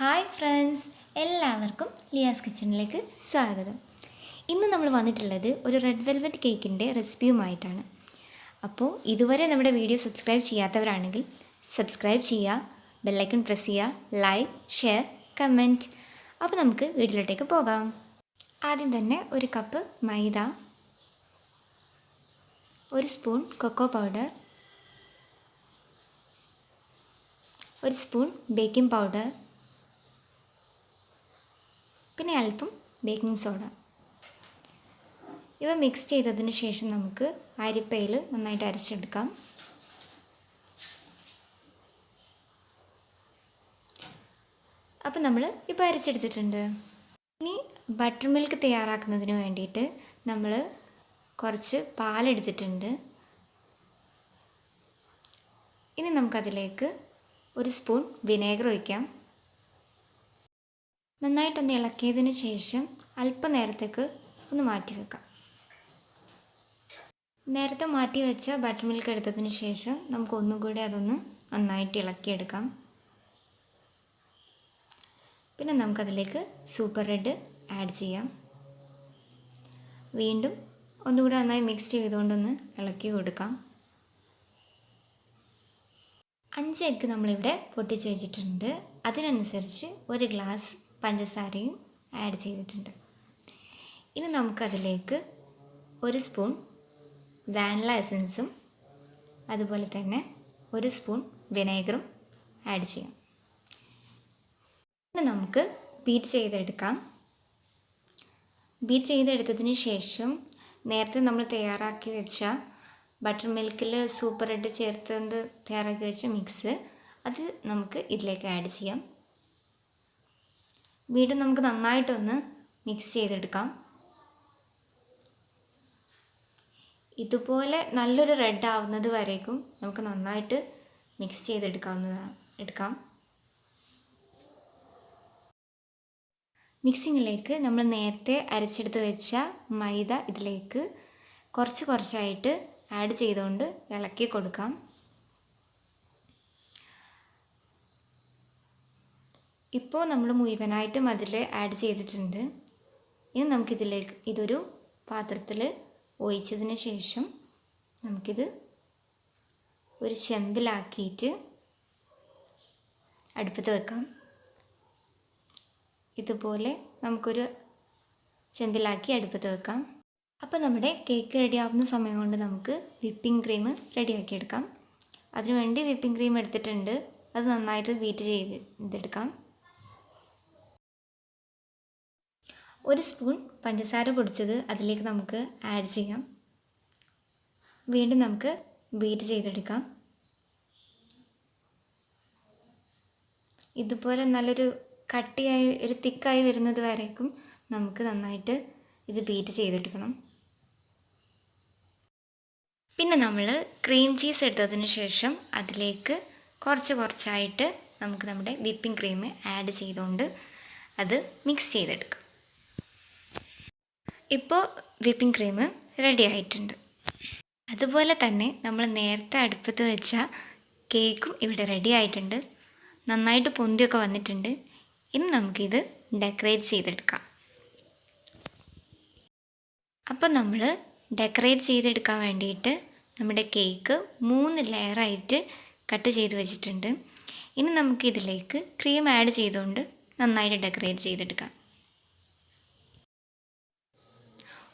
Hi friends എല്ലാവർക്കും ലിയാസ് കിച്ചണിലേക്ക് സ്വാഗതം. ഇന്ന് നമ്മൾ വന്നിട്ടുള്ളത് ഒരു റെഡ് വെൽവെറ്റ് കേക്കിന്റെ റെസിപ്പിയുമായിട്ടാണ് അപ്പോൾ ഇതുവരെ നമ്മുടെ വീഡിയോ സബ്സ്ക്രൈബ് ചെയ്യാത്തവരാണെങ്കിൽ സബ്സ്ക്രൈബ് ചെയ്യുക ബെല്ലൈക്കൺ പ്രസ് ചെയ്യുക ലൈക്ക് ഷെയർ കമന്റ് അപ്പോൾ നമുക്ക് വീഡിയോയിലോട്ടേക്ക് പോകാം. ആദ്യം തന്നെ ഒരു കപ്പ് മൈദ ഒരു സ്പൂൺ കൊക്കോ പൗഡർ ഒരു സ്പൂൺ ബേക്കിംഗ് പൗഡർ അല്പം ബേക്കിംഗ് സോഡ ഇവ മിക്സ് ചെയ്തതിന് ശേഷം നമുക്ക് അരിപ്പയിൽ നന്നായിട്ട് അരച്ചെടുക്കാം. അപ്പോൾ നമ്മൾ ഇപ്പോൾ അരച്ചെടുത്തിട്ടുണ്ട്. ഇനി ബട്ടർ മിൽക്ക് തയ്യാറാക്കുന്നതിന് വേണ്ടിയിട്ട് നമ്മൾ കുറച്ച് പാലെടുത്തിട്ടുണ്ട്. ഇനി നമുക്കതിലേക്ക് ഒരു സ്പൂൺ വിനേഗർ ഒഴിക്കാം. നന്നായിട്ടൊന്ന് ഇളക്കിയതിന് ശേഷം അല്പനേരത്തേക്ക് ഒന്ന് മാറ്റി വെക്കാം. നേരത്തെ മാറ്റി വെച്ച ബട്ടർ മിൽക്ക് എടുത്തതിന് ശേഷം നമുക്ക് ഒന്നും കൂടി അതൊന്ന് നന്നായിട്ട് ഇളക്കിയെടുക്കാം. പിന്നെ നമുക്കതിലേക്ക് സൂപ്പർ റെഡ് ആഡ് ചെയ്യാം. വീണ്ടും ഒന്നുകൂടി നന്നായി മിക്സ് ചെയ്തുകൊണ്ടൊന്ന് ഇളക്കി കൊടുക്കാം. അഞ്ച് എഗ്ഗ് നമ്മളിവിടെ പൊട്ടിച്ച് വെച്ചിട്ടുണ്ട്. അതിനനുസരിച്ച് ഒരു ഗ്ലാസ് പഞ്ചസാരയും ആഡ് ചെയ്തിട്ടുണ്ട്. ഇനി നമുക്കതിലേക്ക് ഒരു സ്പൂൺ വാനില എസൻസും അതുപോലെ തന്നെ ഒരു സ്പൂൺ വിനേഗറും ആഡ് ചെയ്യാം. ഇനി നമുക്ക് ബീറ്റ് ചെയ്തെടുക്കാം. ബീറ്റ് ചെയ്തെടുത്തതിന് ശേഷം നേരത്തെ നമ്മൾ തയ്യാറാക്കി വെച്ച ബട്ടർ മിൽക്കിൽ സൂപ്പർ റെഡ് ചേർത്തുകൊണ്ട് തയ്യാറാക്കി വെച്ച മിക്സ് അത് നമുക്ക് ഇതിലേക്ക് ആഡ് ചെയ്യാം. വീണ്ടും നമുക്ക് നന്നായിട്ടൊന്ന് മിക്സ് ചെയ്തെടുക്കാം. ഇതുപോലെ നല്ലൊരു റെഡ് ആവുന്നത് വരേക്കും നമുക്ക് നന്നായിട്ട് മിക്സ് ചെയ്തെടുക്കാവുന്നതാണ് എടുക്കാം. മിക്സിങ്ങിലേക്ക് നമ്മൾ നേരത്തെ അരച്ചെടുത്ത് വെച്ച മൈദ ഇതിലേക്ക് കുറച്ച് കുറച്ചായിട്ട് ആഡ് ചെയ്തുകൊണ്ട് ഇളക്കി കൊടുക്കാം. ഇപ്പോൾ നമ്മൾ മുഴുവനായിട്ടും അതിൽ ആഡ് ചെയ്തിട്ടുണ്ട്. ഇനി നമുക്കിതിലേക്ക് ഇതൊരു പാത്രത്തിൽ ഒഴിച്ചതിന് ശേഷം നമുക്കിത് ഒരു ചെമ്പിലാക്കിയിട്ട് അടുപ്പത്ത് വെക്കാം. ഇതുപോലെ നമുക്കൊരു ചെമ്പിലാക്കി അടുപ്പത്ത് വെക്കാം. അപ്പോൾ നമ്മുടെ കേക്ക് റെഡി ആവുന്ന സമയം കൊണ്ട് നമുക്ക് വിപ്പിംഗ് ക്രീം റെഡിയാക്കി എടുക്കാം. അതിനുവേണ്ടി വിപ്പിംഗ് ക്രീം എടുത്തിട്ടുണ്ട്. അത് നന്നായിട്ട് ബീറ്റ് ചെയ്ത് ഇതെടുക്കാം ഒരു സ്പൂൺ പഞ്ചസാര പൊടിച്ചത് അതിലേക്ക് നമുക്ക് ആഡ് ചെയ്യാം. വീണ്ടും നമുക്ക് ബീറ്റ് ചെയ്തെടുക്കാം. ഇതുപോലെ നല്ലൊരു കട്ടിയായി ഒരു തിക്കായി വരുന്നത് വരേക്കും നമുക്ക് നന്നായിട്ട് ഇത് ബീറ്റ് ചെയ്തെടുക്കണം. പിന്നെ നമ്മൾ ക്രീം ചീസ് എടുത്തതിന് ശേഷം അതിലേക്ക് കുറച്ച് കുറച്ചായിട്ട് നമുക്ക് നമ്മുടെ വിപ്പിംഗ് ക്രീം ആഡ് ചെയ്തുകൊണ്ട് അത് മിക്സ് ചെയ്തെടുക്കാം. ഇപ്പോൾ വിപ്പിംഗ് ക്രീം റെഡി ആയിട്ടുണ്ട്. അതുപോലെ തന്നെ നമ്മൾ നേരത്തെ അടുപ്പത്ത് വെച്ച കേക്കും ഇവിടെ റെഡി ആയിട്ടുണ്ട്. നന്നായിട്ട് പൊന്തിയൊക്കെ വന്നിട്ടുണ്ട്. ഇനി നമുക്കിത് ഡെക്കറേറ്റ് ചെയ്തെടുക്കാം. അപ്പോൾ നമ്മൾ ഡെക്കറേറ്റ് ചെയ്തെടുക്കാൻ വേണ്ടിയിട്ട് നമ്മുടെ കേക്ക് മൂന്ന് ലെയറായിട്ട് കട്ട് ചെയ്ത് വെച്ചിട്ടുണ്ട്. ഇനി നമുക്കിതിലേക്ക് ക്രീം ആഡ് ചെയ്തുകൊണ്ട് നന്നായിട്ട് ഡെക്കറേറ്റ് ചെയ്തെടുക്കാം.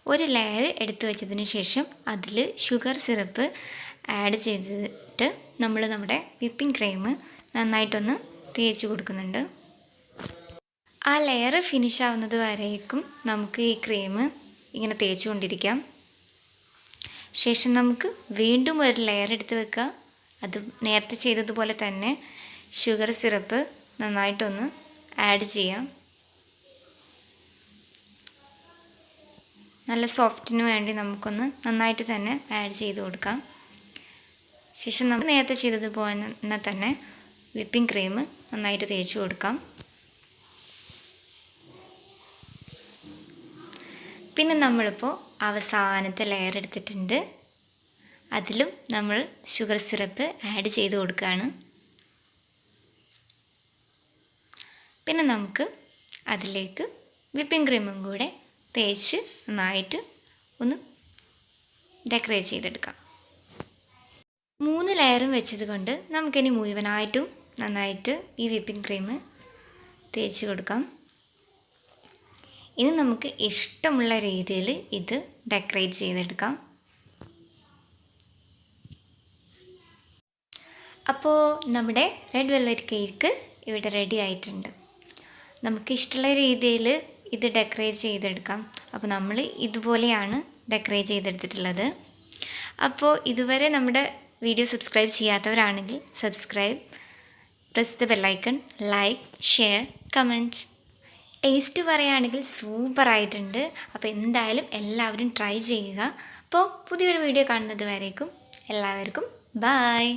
ഒരു ലെയർ എടുത്തു വെച്ചതിന് ശേഷം അതിൽ ഷുഗർ സിറപ്പ് ആഡ് ചെയ്തിട്ട് നമ്മൾ നമ്മുടെ വിപ്പിംഗ് ക്രീം നന്നായിട്ടൊന്ന് തേച്ച് കൊടുക്കുന്നുണ്ട്. ആ ലെയർ ഫിനിഷ് ആവുന്നത് വരേക്കും നമുക്ക് ഈ ക്രീം ഇങ്ങനെ തേച്ച് കൊണ്ടിരിക്കാം ശേഷം നമുക്ക് വീണ്ടും ഒരു ലെയർ എടുത്ത് വെക്കുക അത് നേരത്തെ ചെയ്തതുപോലെ തന്നെ ഷുഗർ സിറപ്പ് നന്നായിട്ടൊന്ന് ആഡ് ചെയ്യാം. നല്ല സോഫ്റ്റിന് വേണ്ടി നമുക്കൊന്ന് നന്നായിട്ട് തന്നെ ആഡ് ചെയ്ത് കൊടുക്കാം. ശേഷം നമ്മൾ നേരത്തെ ചെയ്തതുപോലെ തന്നെ വിപ്പിംഗ് ക്രീം നന്നായിട്ട് തേച്ച് കൊടുക്കാം. പിന്നെ നമ്മളിപ്പോൾ അവസാനത്തെ ലെയർ എടുത്തിട്ടുണ്ട്. അതിലും നമ്മൾ ഷുഗർ സിറപ്പ് ആഡ് ചെയ്ത് കൊടുക്കുകയാണ് പിന്നെ നമുക്ക് അതിലേക്ക് വിപ്പിംഗ് ക്രീമും കൂടെ തേച്ച് നന്നായിട്ട് ഒന്ന് ഡെക്കറേറ്റ് ചെയ്തെടുക്കാം. മൂന്ന് ലെയറും വെച്ചത് കൊണ്ട് നമുക്കിനി മുഴുവനായിട്ടും നന്നായിട്ട് ഈ വിപ്പിംഗ് ക്രീം തേച്ച് കൊടുക്കാം. ഇനി നമുക്ക് ഇഷ്ടമുള്ള രീതിയിൽ ഇത് ഡെക്കറേറ്റ് ചെയ്തെടുക്കാം. അപ്പോൾ നമ്മുടെ റെഡ് വെൽവെറ്റ് കേക്ക് ഇവിടെ റെഡി ആയിട്ടുണ്ട്. നമുക്ക് ഇഷ്ടമുള്ള രീതിയിൽ ഇത് ഡെക്കറേറ്റ് ചെയ്തെടുക്കാം. അപ്പോൾ നമ്മൾ ഇതുപോലെയാണ് ഡെക്കറേറ്റ് ചെയ്തെടുത്തിട്ടുള്ളത്. അപ്പോൾ ഇതുവരെ നമ്മുടെ വീഡിയോ സബ്സ്ക്രൈബ് ചെയ്യാത്തവരാണെങ്കിൽ subscribe press the bell icon like share comment taste പറയുകയാണെങ്കിൽ സൂപ്പറായിട്ടുണ്ട് അപ്പോൾ എന്തായാലും എല്ലാവരും ട്രൈ ചെയ്യുക. അപ്പോൾ പുതിയൊരു വീഡിയോ കാണുന്നത് വരേക്കും. എല്ലാവർക്കും ബായ്